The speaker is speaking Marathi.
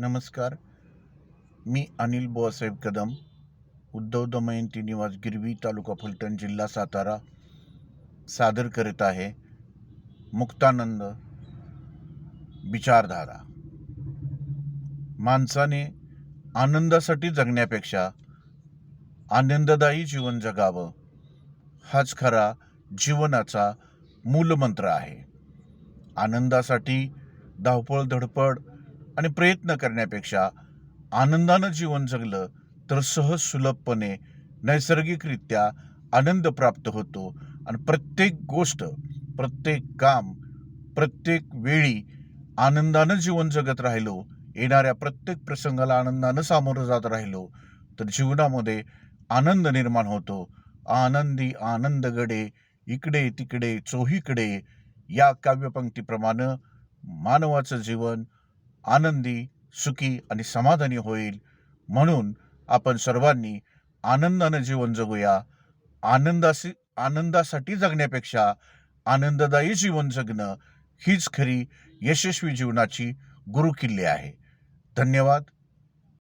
नमस्कार. मी अनिल बुवासाहेब कदम उद्धव दमयंती निवास गिरवी तालुका फलटण जिल्हा सातारा सादर करत आहे मुक्तानंद विचारधारा. माणसाने आनंदासाठी जगण्यापेक्षा आनंददायी जीवन जगावं हाच खरा जीवनाचा मूलमंत्र आहे. आनंदासाठी धावपळ धडपड आणि प्रयत्न करण्यापेक्षा आनंदानं जीवन जगलं तर सहज सुलभपणे नैसर्गिकरित्या आनंद प्राप्त होतो. आणि प्रत्येक गोष्ट प्रत्येक काम प्रत्येक वेळी आनंदानं जीवन जगत राहिलो येणाऱ्या प्रत्येक प्रसंगाला आनंदानं सामोरं जात राहिलो तर जीवनामध्ये आनंद निर्माण होतो. आनंदी आनंदगडे इकडे तिकडे चोहीकडे या काव्यपंक्तीप्रमाणे मानवाचं जीवन आनंदी सुखी आणि समाधानी होईल. म्हणून आपण सर्वांनी आनंदानं जीवन जगूया. आनंदासी आनंदासाठी जगण्यापेक्षा आनंददायी जीवन जगणं हीच खरी यशस्वी जीवनाची गुरुकिल्ली आहे. धन्यवाद.